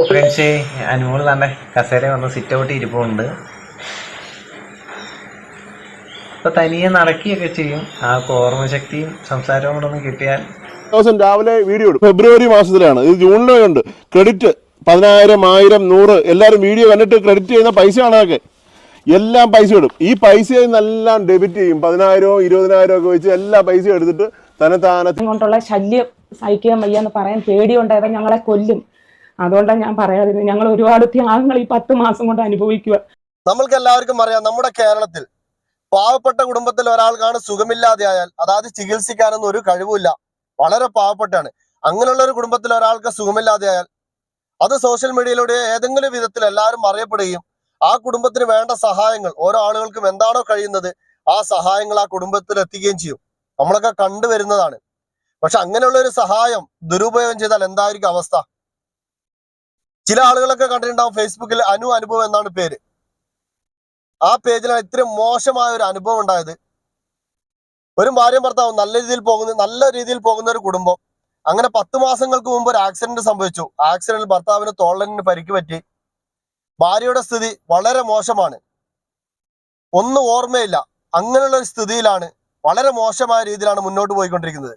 Friends Anumol തന്നെ കസേര വന്ന് സിറ്റ് ഔട്ട് ഇരിപ്പുണ്ട്. ഇപ്പൊ തനിയെ നടക്കുകയൊക്കെ ചെയ്യും. ആ ഓർമ്മശക്തിയും സംസാരവും കൂടെ ഒന്ന് കിട്ടിയാൽ ദിവസം രാവിലെ വീഡിയോ ഇടും. ഫെബ്രുവരി മാസത്തിലാണ്. ഇത് ജൂണിലേ ഉണ്ട്. ക്രെഡിറ്റ് പതിനായിരം ആയിരം നൂറ് എല്ലാവരും വീഡിയോ കണ്ടിട്ട് ക്രെഡിറ്റ് ചെയ്യുന്ന പൈസയാണ് അതൊക്കെ. എല്ലാം പൈസ ഇടും. ഈ പൈസയിൽ നിന്നെല്ലാം ഡെബിറ്റ് ചെയ്യും. പതിനായിരവും ഇരുപതിനായിരം ഒക്കെ വെച്ച് എല്ലാ പൈസയും എടുത്തിട്ട് തന്നെ താനെ കൊണ്ടുള്ള ശല്യം സഹിക്കാൻ വയ്യാന്ന് പറയാൻ പേടിയുണ്ടായത് ഞങ്ങളെ കൊല്ലും. അതുകൊണ്ടാണ് ഞാൻ പറയാതിരുന്നത്. ഞങ്ങൾ ഒരുപാട് ത്യാഗങ്ങൾ ഈ പത്ത് മാസം കൊണ്ട് അനുഭവിക്കുക. നമ്മൾക്ക് എല്ലാവർക്കും അറിയാം നമ്മുടെ കേരളത്തിൽ പാവപ്പെട്ട കുടുംബത്തിൽ ഒരാൾക്കാണ് സുഖമില്ലാതെ ആയാൽ അതായത് ചികിത്സിക്കാനൊന്നും ഒരു കഴിവില്ല വളരെ പാവപ്പെട്ടാണ് അങ്ങനെയുള്ള ഒരു കുടുംബത്തിൽ ഒരാൾക്ക് സുഖമില്ലാതെ ആയാൽ അത് സോഷ്യൽ മീഡിയയിലൂടെ ഏതെങ്കിലും വിധത്തിൽ എല്ലാവരും അറിയപ്പെടുകയും ആ കുടുംബത്തിന് വേണ്ട സഹായങ്ങൾ ഓരോ ആളുകൾക്കും എന്താണോ കഴിയുന്നത് ആ സഹായങ്ങൾ ആ കുടുംബത്തിൽ എത്തിക്കുകയും ചെയ്യും. നമ്മളൊക്കെ കണ്ടുവരുന്നതാണ്. പക്ഷെ അങ്ങനെയുള്ള ഒരു സഹായം ദുരുപയോഗം ചെയ്താൽ എന്തായിരിക്കും അവസ്ഥ? ചില ആളുകളൊക്കെ കണ്ടിട്ടുണ്ടാവും ഫേസ്ബുക്കിൽ അനു അനുഭവം എന്നാണ് പേര്. ആ പേജിലാണ് ഇത്രയും മോശമായ ഒരു അനുഭവം ഉണ്ടായത്. ഒരു ഭാര്യയും ഭർത്താവും നല്ല രീതിയിൽ പോകുന്ന നല്ല രീതിയിൽ പോകുന്ന ഒരു കുടുംബം അങ്ങനെ പത്ത് മാസങ്ങൾക്ക് മുമ്പ് ഒരു ആക്സിഡന്റ് സംഭവിച്ചു. ആക്സിഡന്റിൽ ഭർത്താവിന് തോളലിന് പരിക്ക് പറ്റി. ഭാര്യയുടെ സ്ഥിതി വളരെ മോശമാണ്. ഒന്നും ഓർമ്മയില്ല. അങ്ങനെയുള്ള ഒരു സ്ഥിതിയിലാണ് വളരെ മോശമായ രീതിയിലാണ് മുന്നോട്ട് പോയിക്കൊണ്ടിരിക്കുന്നത്.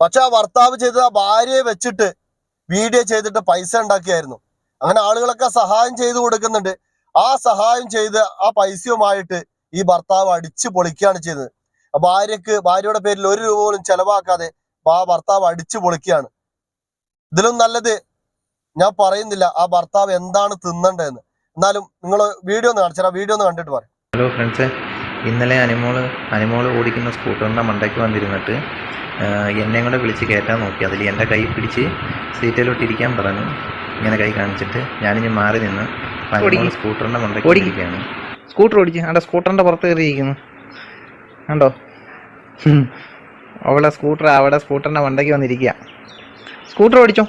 പക്ഷെ ആ ഭർത്താവ് ചെയ്തത് ആ ഭാര്യയെ വെച്ചിട്ട് വീഡിയോ ചെയ്തിട്ട് പൈസ ഉണ്ടാക്കിയായിരുന്നു. അങ്ങനെ ആളുകളൊക്കെ സഹായം ചെയ്തു കൊടുക്കുന്നുണ്ട്. ആ സഹായം ചെയ്ത് ആ പൈസയുമായിട്ട് ഈ ഭർത്താവ് അടിച്ചു പൊളിക്കുകയാണ് ചെയ്തത്. ഭാര്യക്ക് ഭാര്യയുടെ പേരിൽ ഒരു രൂപ പോലും ചെലവാക്കാതെ ആ ഭർത്താവ് അടിച്ചു പൊളിക്കുകയാണ്. ഇതിലും നല്ലത് ഞാൻ പറയുന്നില്ല ആ ഭർത്താവ് എന്താണ് തിന്നണ്ടതെന്ന് എന്നാലും നിങ്ങൾ വീഡിയോ ഒന്ന് കാണിച്ചാൽ വീഡിയോ ഒന്ന് കണ്ടിട്ട് പറയാം ഹലോ ഫ്രണ്ട്സ് ഇന്നലെ അനിമോൾ അനിമോൾ ഓടിക്കുന്ന സ്കൂട്ടറിന്റെ മണ്ടയ്ക്ക് വന്നിരുന്നിട്ട് എന്നെ കൂടെ വിളിച്ച് കയറ്റാൻ നോക്കി. അതിൽ എന്റെ കൈ പിടിച്ച് സീറ്റിലോട്ടിരിക്കാൻ പറഞ്ഞു. ഇങ്ങനെ കൈ കാണിച്ചിട്ട് ഞാനിഞ്ഞ് മാറി നിന്ന് സ്കൂട്ടറിന്റെ സ്കൂട്ടറിന്റെ ഓടിക്കുകയാണ് ഓടിക്ക്. സ്കൂട്ടർ ഓടിച്ച് അവിടെ സ്കൂട്ടറിന്റെ പുറത്ത് കയറിയിരിക്കുന്നു കണ്ടോ ഹും. അവളെ സ്കൂട്ടർ അവിടെ സ്കൂട്ടറിന്റെ മണ്ടയ്ക്ക് വന്നിരിക്കുക സ്കൂട്ടർ ഓടിച്ചോ?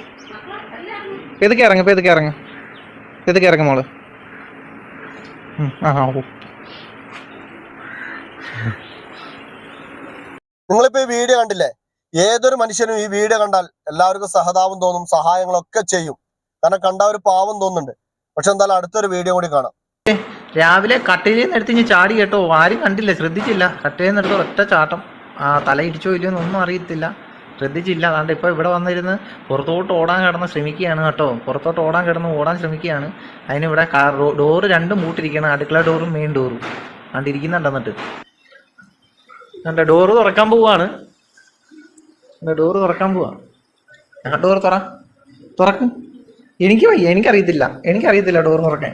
പെതുക്കെ ഇറങ്ങ് പെതുക്കെ ഇറങ്ങ്. പെതുക്കെ ഇറങ്ങ് മോൾ. ഉം, ആ ആ, ഓ. നിങ്ങളിപ്പോ ഈ വീഡിയോ കണ്ടില്ലേ? ഏതൊരു മനുഷ്യനും ഈ വീഡിയോ കണ്ടാൽ എല്ലാവർക്കും സഹതാപം തോന്നും സഹായങ്ങളൊക്കെ ചെയ്യും. കാരണം കണ്ട ഒരു പാവം തോന്നുന്നുണ്ട്. പക്ഷെ എന്തായാലും അടുത്തൊരു വീഡിയോ കൂടി കാണാം. രാവിലെ കട്ടയിൽ നിന്ന് എടുത്ത് ഞാൻ ചാടി കേട്ടോ. ആരും കണ്ടില്ല ശ്രദ്ധിച്ചില്ല. കട്ടയിൽ നിന്ന് ഒറ്റ ചാട്ടം. ആ തല ഇടിച്ചോ ഇല്ലയോ എന്നൊന്നും അറിയത്തില്ല. ശ്രദ്ധിച്ചില്ല. അതുകൊണ്ട് ഇപ്പോൾ ഇവിടെ വന്നിരുന്ന് പുറത്തോട്ട് ഓടാൻ കിടന്ന് ശ്രമിക്കുകയാണ് കേട്ടോ. പുറത്തോട്ട് ഓടാൻ കിടന്ന് ഓടാൻ ശ്രമിക്കുകയാണ്. അതിനിവിടെ ഡോറ് രണ്ടും പൂട്ടിരിക്കുകയാണ് അടുക്കള ഡോറും മെയിൻ ഡോറും. അതുകൊണ്ട് ഇരിക്കുന്നുണ്ട് എന്നിട്ട്. കണ്ട ഡോറ് തുറക്കാൻ പോവാണ്. ഡോറ് തുറക്കാൻ പോവാ. ഡോറ് തുറ. തുറക്കും. എനിക്ക് വയ്യ എനിക്കറിയത്തില്ല. എനിക്കറിയത്തില്ല ഡോർ തുറക്കാൻ.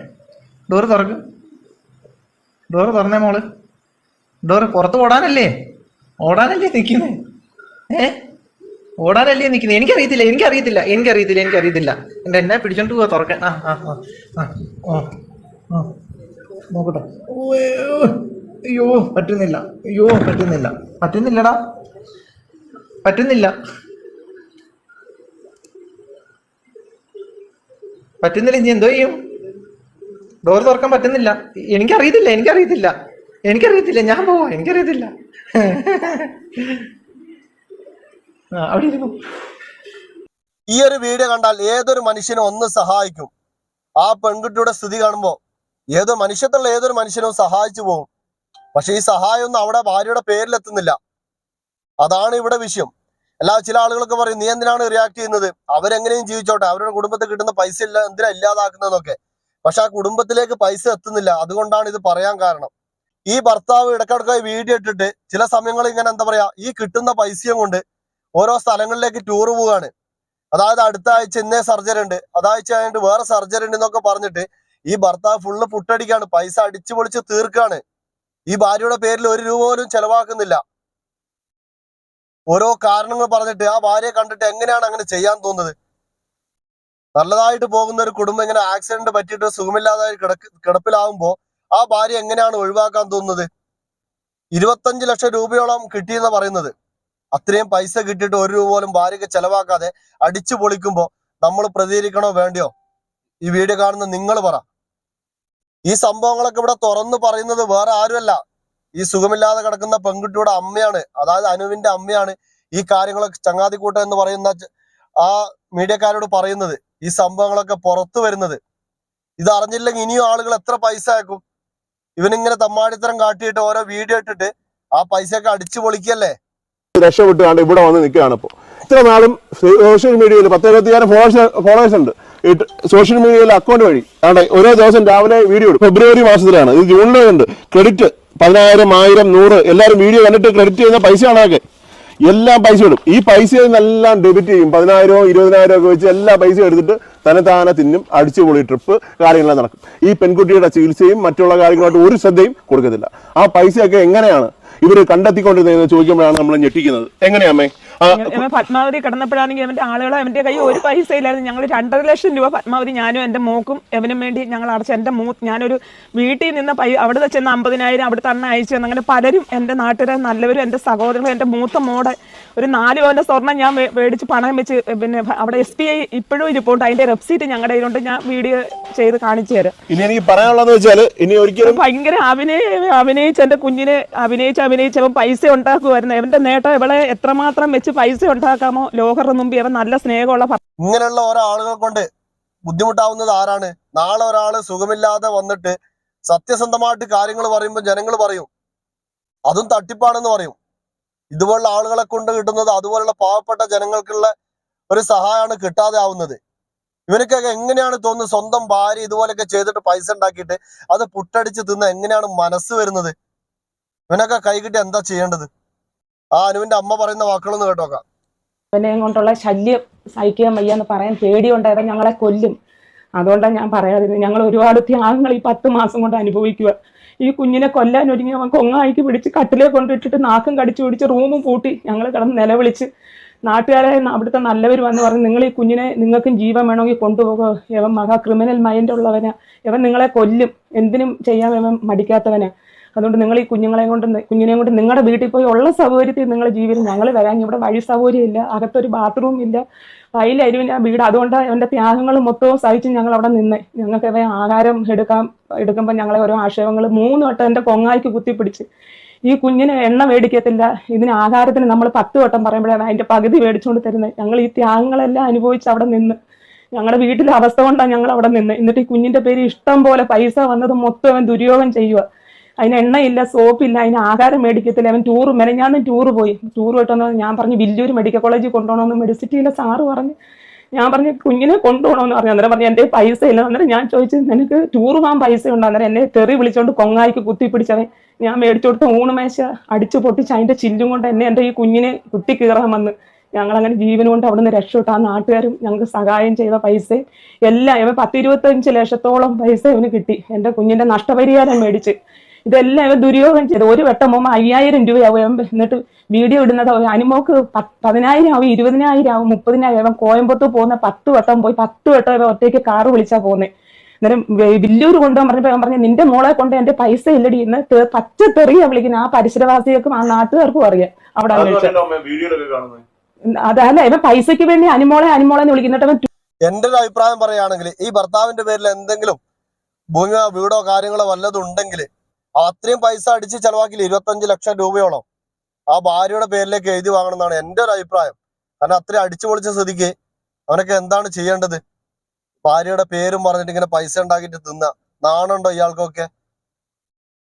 ഡോറ് തുറക്കും. ഡോറ് തുറന്നേ മോൾ. ഡോറ് പുറത്ത് ഓടാനല്ലേ? ഓടാനല്ലേ നിൽക്കുന്നേ ഏ? ഓടാനല്ലേ നിൽക്കുന്നത് എനിക്കറിയത്തില്ല എനിക്കറിയത്തില്ല എനിക്കറിയത്തില്ല എനിക്കറിയത്തില്ല. എന്റെ എന്നെ പിടിച്ചോണ്ട് പോവാ തുറക്കാൻ. ആ ആ ആ ആ ആ നോക്കട്ടെ. അയ്യോ പറ്റുന്നില്ല. അയ്യോ പറ്റുന്നില്ല. പറ്റുന്നില്ലടാ. പറ്റുന്നില്ല. പറ്റുന്നില്ല ഇനി എന്തോ ചെയ്യും? ഡോർ തുറക്കാൻ പറ്റുന്നില്ല. എനിക്കറിയത്തില്ല എനിക്കറിയത്തില്ല. എനിക്കറിയത്തില്ല ഞാൻ പോവാ എനിക്കറിയത്തില്ല. അവിടെ ഇരുന്നു. ഈ ഒരു വീഡിയോ കണ്ടാൽ ഏതൊരു മനുഷ്യനും ഒന്ന് സഹായിക്കും. ആ പെൺകുട്ടിയുടെ സ്ഥിതി കാണുമ്പോൾ ഏതോ മനുഷ്യത്തുള്ള ഏതൊരു മനുഷ്യനും സഹായിച്ചു പോകും. പക്ഷെ ഈ സഹായം ഒന്നും അവിടെ ഭാര്യയുടെ പേരിലെത്തുന്നില്ല. അതാണ് ഇവിടെ വിഷയം. എല്ലാ ചില ആളുകളൊക്കെ പറയും നീ എന്തിനാണ് റിയാക്ട് ചെയ്യുന്നത്? അവരെങ്ങനെയും ജീവിച്ചോട്ടെ. അവരുടെ കുടുംബത്തിൽ കിട്ടുന്ന പൈസ ഇല്ല എന്തിനാ ഇല്ലാതാക്കുന്നതെന്നൊക്കെ. പക്ഷെ ആ കുടുംബത്തിലേക്ക് പൈസ എത്തുന്നില്ല. അതുകൊണ്ടാണ് ഇത് പറയാൻ കാരണം. ഈ ഭർത്താവ് ഇടക്കിടക്കായി വീഡിയോ ഇട്ടിട്ട് ചില സമയങ്ങളിൽ ഇങ്ങനെ എന്താ പറയാ ഈ കിട്ടുന്ന പൈസയും കൊണ്ട് ഓരോ സ്ഥലങ്ങളിലേക്ക് ടൂർ പോവുകയാണ്. അതായത് അടുത്ത ആഴ്ച ഇന്നേ സർജറി ഉണ്ട്. അതാഴ്ച കഴിഞ്ഞിട്ട് വേറെ സർജറി ഉണ്ട് എന്നൊക്കെ പറഞ്ഞിട്ട് ഈ ഭർത്താവ് ഫുള്ള് പുട്ടടിക്കാണ് പൈസ അടിച്ചു പൊളിച്ച് തീർക്കാണ് ഈ ഭാര്യയുടെ പേരിൽ ഒരു രൂപ പോലും ചെലവാക്കുന്നില്ല. ഓരോ കാരണങ്ങൾ പറഞ്ഞിട്ട് ആ ഭാര്യയെ കണ്ടിട്ട് എങ്ങനെയാണ് അങ്ങനെ ചെയ്യാൻ തോന്നുന്നത്? നല്ലതായിട്ട് പോകുന്ന ഒരു കുടുംബം ഇങ്ങനെ ആക്സിഡന്റ് പറ്റിയിട്ട് സുഖമില്ലാതെ കിടക്ക് കിടപ്പിലാവുമ്പോ ആ ഭാര്യ എങ്ങനെയാണ് ഒഴിവാക്കാൻ തോന്നുന്നത്? ഇരുപത്തഞ്ച് ലക്ഷം രൂപയോളം കിട്ടിയെന്ന് പറയുന്നത്. അത്രയും പൈസ കിട്ടിയിട്ട് ഒരു രൂപ പോലും ഭാര്യയ്ക്ക് ചെലവാക്കാതെ അടിച്ചു പൊളിക്കുമ്പോ നമ്മൾ പ്രതികരിക്കണോ വേണ്ടിയോ? ഈ വീഡിയോ കാണുന്ന നിങ്ങൾ പറ. ഈ സംഭവങ്ങളൊക്കെ ഇവിടെ തുറന്നു പറയുന്നത് വേറെ ആരുമല്ല. ഈ സുഖമില്ലാതെ കിടക്കുന്ന പെൺകുട്ടിയുടെ അമ്മയാണ് അതായത് അനുവിന്റെ അമ്മയാണ് ഈ കാര്യങ്ങളൊക്കെ ചങ്ങാതിക്കൂട്ടം എന്ന് പറയുന്ന ആ മീഡിയക്കാരോട് പറയുന്നത് ഈ സംഭവങ്ങളൊക്കെ പുറത്തു വരുന്നത്. ഇത് അറിഞ്ഞില്ലെങ്കിൽ ഇനിയും ആളുകൾ എത്ര പൈസ അയക്കും? ഇവനിങ്ങനെ തമ്മാടിത്തരം കാട്ടിയിട്ട് ഓരോ വീഡിയോ ഇട്ടിട്ട് ആ പൈസയൊക്കെ അടിച്ചു പൊളിക്കല്ലേ? രക്ഷപ്പെട്ടുകൊണ്ട് ഇവിടെ വന്ന് നിൽക്കുകയാണ് ഇപ്പോൾ ഇത്ര നാളും സോഷ്യൽ മീഡിയയിൽ പത്ത് എഴുപത്തിയായിരം ഫോളോവേഴ്സ് ഫോളോവേഴ്സ് ഉണ്ട്. സോഷ്യൽ മീഡിയയിൽ അക്കൗണ്ട് വഴി. ഓരോ ദിവസം രാവിലെ വീഡിയോ ഇടും. ഫെബ്രുവരി മാസത്തിലാണ്. ഇത് ജൂണിലുണ്ട് ക്രെഡിറ്റ് പതിനായിരം ആയിരം നൂറ് എല്ലാവരും വീഡിയോ കണ്ടിട്ട് ക്രെഡിറ്റ് ചെയ്യുന്ന പൈസയാണ് അതൊക്കെ. എല്ലാം പൈസ ഇടും. ഈ പൈസയിൽ നിന്നെല്ലാം ഡെബിറ്റ് ചെയ്യും. പതിനായിരമോ ഇരുപതിനായിരം ഒക്കെ വെച്ച് എല്ലാ പൈസയും എടുത്തിട്ട് തന്നെ താനെ തിന്നും അടിച്ചു പൊളി ട്രിപ്പ് കാര്യങ്ങളെല്ലാം നടക്കും. ഈ പെൺകുട്ടിയുടെ ചികിത്സയും മറ്റുള്ള കാര്യങ്ങളായിട്ട് ഒരു ശ്രദ്ധയും കൊടുക്കത്തില്ല. ആ പൈസയൊക്കെ എങ്ങനെയാണ് ഇവർ കണ്ടെത്തിക്കൊണ്ടിരുന്നതെന്ന് ചോദിക്കുമ്പോഴാണ് നമ്മൾ ഞെട്ടിക്കുന്നത്. എങ്ങനെയാമേ പത്മാവതി കിടന്നപ്പോഴാണെങ്കിൽ അവന്റെ ആളുകൾ അവന്റെ കൈ ഒരു പൈസ ഇല്ലായിരുന്നു ഞങ്ങൾ രണ്ടര ലക്ഷം രൂപ പത്മാവതി ഞാനും എന്റെ മോക്കും എവനും വേണ്ടി ഞങ്ങൾ അടച്ച എന്റെ മൂ ഞാനൊരു വീട്ടിൽ നിന്ന് പൈ അവിടെ ചെന്ന് അമ്പതിനായിരം അവിടെ തന്നെ അയച്ചു അങ്ങനെ പലരും എന്റെ നാട്ടുകാരെ നല്ലവരും എന്റെ സഹോദരങ്ങളും എന്റെ മൂത്ത മോടെ ഒരു നാല് പവന്റെ സ്വർണം ഞാൻ മേടിച്ച് പണം വെച്ച് പിന്നെ അവിടെ എസ് ബി ഐ ഇപ്പോഴും ഇരിപ്പുണ്ട്. അതിന്റെ റെപ്സീറ്റ് ഞങ്ങളുടെ കയ്യിലുണ്ട്. ഞാൻ വീഡിയോ ചെയ്ത് കാണിച്ചു തരാം. ഇനി എനിക്ക് പറയാനുള്ളതെന്ന് വെച്ചാൽ ഇനി ഒരിക്കലും ഭയങ്കര അഭിനയ അഭിനയിച്ച് എന്റെ കുഞ്ഞിനെ അഭിനയിച്ച് അഭിനയിച്ച് അവൻ പൈസ ഉണ്ടാക്കുമായിരുന്നു അവന്റെ നേട്ടം? ഇവളെ എത്രമാത്രം വെച്ച് പൈസ ഉണ്ടാക്കാമോ? ലോഹറിന് മുമ്പ് അവൻ നല്ല സ്നേഹമുള്ള. ഇങ്ങനെയുള്ള ഓരോ ആളുകൾ കൊണ്ട് ബുദ്ധിമുട്ടാവുന്നത് ആരാണ്? നാളെ ഒരാൾ സുഖമില്ലാതെ വന്നിട്ട് സത്യസന്ധമായിട്ട് കാര്യങ്ങൾ പറയുമ്പോൾ ജനങ്ങൾ പറയും. അതും തട്ടിപ്പാണെന്ന് പറയും. ഇതുപോലുള്ള ആളുകളെ കൊണ്ട് കിട്ടുന്നത് അതുപോലുള്ള പാവപ്പെട്ട ജനങ്ങൾക്കുള്ള ഒരു സഹായമാണ് കിട്ടാതെ ആവുന്നത്. ഇവനൊക്കെ എങ്ങനെയാണ് തോന്നുന്നത് സ്വന്തം ഭാര്യ ഇതുപോലൊക്കെ ചെയ്തിട്ട് പൈസ ഉണ്ടാക്കിയിട്ട് അത് പുട്ടടിച്ച് തിന്ന് എങ്ങനെയാണ് മനസ്സ് വരുന്നത്? ഇവനൊക്കെ കൈകിട്ടി എന്താ ചെയ്യേണ്ടത്? ആ അനുവിന്റെ അമ്മ പറയുന്ന വാക്കുകളൊന്ന് കേട്ടോക്കാം. ഇവനെ കൊണ്ടുള്ള ശല്യം സഹിക്കാൻ വയ്യ എന്ന് പറയാൻ പേടിയുണ്ടായത് ഞങ്ങളെ കൊല്ലും. അതുകൊണ്ടാണ് ഞാൻ പറയാതിരുന്നത് ഞങ്ങൾ ഒരുപാട് ത്യാഗങ്ങൾ ഈ പത്ത് മാസം കൊണ്ട് അനുഭവിക്കുക ഈ കുഞ്ഞിനെ കൊല്ലാൻ ഒരുങ്ങി അവൻ കൊങ്ങായിക്ക് പിടിച്ച് കട്ടിലേ കൊണ്ടിട്ടിട്ട് നാക്കും കടിച്ചു പിടിച്ച് റൂമും പൂട്ടി ഞങ്ങൾ കിടന്ന് നിലവിളിച്ച് നാട്ടുകാരെ അവിടുത്തെ നല്ലവർ വന്ന് പറഞ്ഞ് നിങ്ങൾ ഈ കുഞ്ഞിനെ നിങ്ങൾക്കും ജീവൻ വേണമെങ്കിൽ കൊണ്ടുപോകുക ഇവൻ മഹാ ക്രിമിനൽ മൈൻഡ് ഉള്ളവനാ. ഇവൻ നിങ്ങളെ കൊല്ലും. എന്തിനും ചെയ്യാൻ ഇവൻ മടിക്കാത്തവനാ. അതുകൊണ്ട് നിങ്ങൾ ഈ കുഞ്ഞുങ്ങളെ കൊണ്ട് കുഞ്ഞിനെ കുഞ്ഞിനെയും കൊണ്ട് നിങ്ങളുടെ വീട്ടിൽ പോയി ഉള്ള സൗകര്യത്തിൽ നിങ്ങൾ ജീവിതം ഞങ്ങൾ വരാൻ ഇവിടെ വഴി സൗകര്യം ഇല്ല. അകത്തൊരു ബാത്റൂം ഇല്ല. വയലരുവിൻ ആ വീട്. അതുകൊണ്ട് അവന്റെ ത്യാഗങ്ങൾ മൊത്തവും സഹിച്ച് ഞങ്ങൾ അവിടെ നിന്ന്. ഞങ്ങൾക്ക് ആഹാരം എടുക്കാൻ എടുക്കുമ്പോൾ ഞങ്ങളെ ഓരോ ആക്ഷേപങ്ങൾ മൂന്ന് വട്ടം എന്റെ കൊങ്ങായിക്ക് കുത്തിപ്പിടിച്ച്. ഈ കുഞ്ഞിന് എണ്ണ മേടിക്കത്തില്ല. ഇതിന് ആഹാരത്തിന് നമ്മൾ പത്ത് വട്ടം പറയുമ്പോഴാണ് അതിന്റെ പകുതി മേടിച്ചുകൊണ്ട് തരുന്നത് ഞങ്ങൾ ഈ ത്യാഗങ്ങളെല്ലാം അനുഭവിച്ച് അവിടെ നിന്ന്. ഞങ്ങളുടെ വീട്ടിലെ അവസ്ഥ കൊണ്ടാണ് ഞങ്ങൾ അവിടെ നിന്ന്. എന്നിട്ട് ഈ കുഞ്ഞിന്റെ പേര് ഇഷ്ടം പോലെ പൈസ വന്നത് മൊത്തം അവൻ ദുര്യോഗം ചെയ്യുക അതിന് എണ്ണയില്ല സോപ്പില്ല അതിന് ആഹാരം മേടിക്കത്തില്ല. അവൻ ടൂർ മെനഞ്ഞാന്ന് ടൂറ് പോയി. ടൂർ പോയിട്ടെന്ന് ഞാൻ പറഞ്ഞു വില്ലൂർ മെഡിക്കൽ കോളേജിൽ കൊണ്ടുപോകണമെന്ന് മെഡിസിറ്റിയിലെ സാറ് പറഞ്ഞു. ഞാൻ പറഞ്ഞു കുഞ്ഞിനെ കൊണ്ടുപോകണമെന്ന് പറഞ്ഞു. അന്നേരം പറഞ്ഞു എന്റെ പൈസ ഇല്ല. അന്നേരം ഞാൻ ചോദിച്ചു നിനക്ക് ടൂർ പോകാൻ പൈസ ഉണ്ടോ? അന്നേരം എന്നെ തെറി വിളിച്ചോണ്ട് കൊങ്ങായിക്ക് കുത്തി പിടിച്ചവൻ. ഞാൻ മേടിച്ചു കൊടുത്ത ഊണുമേശ അടിച്ചു പൊട്ടിച്ച് അതിന്റെ ചില്ലും കൊണ്ട് എന്നെ എന്റെ ഈ കുഞ്ഞിനെ കുത്തി കീറാൻ വന്ന്. ഞങ്ങൾ അങ്ങനെ ജീവൻ കൊണ്ട് അവിടുന്ന് രക്ഷപ്പെട്ടു. ആ നാട്ടുകാരും ഞങ്ങൾക്ക് സഹായം ചെയ്ത പൈസ എല്ലാം ഇവ പത്ത് ഇരുപത്തഞ്ച് ലക്ഷത്തോളം പൈസ ഇവന് കിട്ടി. എന്റെ കുഞ്ഞിന്റെ നഷ്ടപരിഹാരം മേടിച്ച്. ഇതെല്ലാം ഇവ ദുര്യോഗം ചെയ്തു. ഒരു വട്ടം പോകുമ്പോൾ അയ്യായിരം രൂപയാവും എന്നിട്ട് വീഡിയോ ഇടുന്നത് അനുമോക്ക് പതിനായിരം ആവും ഇരുപതിനായിരം ആവും മുപ്പതിനായിരം ആവും. കോയമ്പത്തൂർ പോകുന്ന പത്ത് വട്ടം പോയി പത്ത് വട്ടം ഒറ്റയ്ക്ക് കാറ് വിളിച്ചാ പോകുന്നത് അന്നേരം വില്ലൂർ കൊണ്ടുപോകാൻ പറഞ്ഞപ്പോ ഞാൻ പറഞ്ഞു നിന്റെ മോളെ കൊണ്ട് എന്റെ പൈസ ഇല്ലടി എന്ന് പച്ച തെറിയാ വിളിക്കുന്നത് ആ പരിസരവാസികൾക്കും ആ നാട്ടുകാർക്കും അറിയാം. അവിടെ അതല്ല ഇവ പൈസക്ക് വേണ്ടി അനുമോളെ അനുമോളെ എന്ന് വിളിക്കുന്നിട്ട് എന്റെ ഒരു അഭിപ്രായം പറയുകയാണെങ്കിൽ ഈ ഭർത്താവിന്റെ പേരിൽ എന്തെങ്കിലും ഭൂമിയോ വീടോ കാര്യങ്ങളോ വല്ലതും ഉണ്ടെങ്കിൽ അത്രയും പൈസ അടിച്ച് ചെലവാക്കില്ല ഇരുപത്തഞ്ച് ലക്ഷം രൂപയോളം. ആ ഭാര്യയുടെ പേരിലേക്ക് എഴുതി വാങ്ങണം എന്നാണ് എന്റെ ഒരു അഭിപ്രായം. കാരണം അത്രയും അടിച്ചു പൊളിച്ച സ്ഥിതിക്ക് അവനൊക്കെ എന്താണ് ചെയ്യേണ്ടത്? ഭാര്യയുടെ പേരും പറഞ്ഞിട്ട് ഇങ്ങനെ പൈസ ഉണ്ടാക്കിയിട്ട് തിന്ന. നാണുണ്ടോ ഇയാൾക്കൊക്കെ?